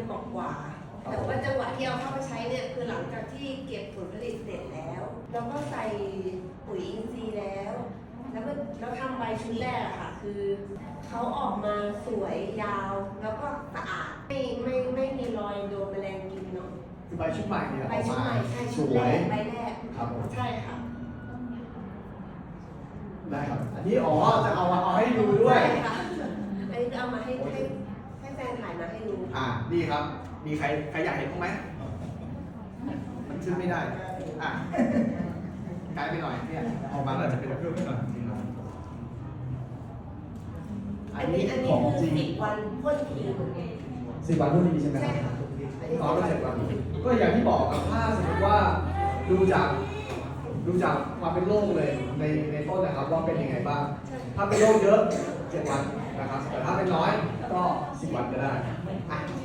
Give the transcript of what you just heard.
นกว่าๆแต่ว่าจังหวะที่เอาเข้าไปใช้เนี่ยคือหลังจากที่เก็บผลผลิตเสร็จแล้ว แล้วก็ใส่ปุ๋ยอินทรีย์แล้ว แล้วก็แล้วทำใบชุดแรกอะค่ะ คือเขาออกมาสวยยาว แล้วก็สะอาดไม่ไม่ไม่มีรอยโดนแมลงกินเนาะคือใบชุดใหม่เนี่ยอใบอกชุดมาใหม่ใช่สชุดวแรย กใบแรกครับผม ใช่ค่ะ ได้ครับ อันนี้อ๋อจะเอาเอาให้ดูด้วย ใช่ค่ะอันนี้จะเอามาให้ให้ให้ แฟนถ่ายมาให้ดูอ่า นี่ครับ มีใครใครอยากเห็นบ้างไหม มันขึ้นไม่ได้ อะไกลไปหน่อยเนี่ยออกมาแล้วจะเป็นเพื่อนไปหน่อยอัอันนนี้นี้อันนี้ของคือจริงสิบวันพ่นทีสิบวันพอดีใช่ไหมคใช่รับค่ะอันนี้อ๋อก็เจ็ดวันก็อย่างที่บอกครับถ้าสมมติว่าดูจากดูจากความเป็นโรคเลยในในต้นนะครับว่าเป็นยังไงบ้างใช่ถ้าเป็นโรคเยอะ เจ็ดวันนะครับแต่ถ้าเป็นน้อยก็สิบวันก็ได้อะ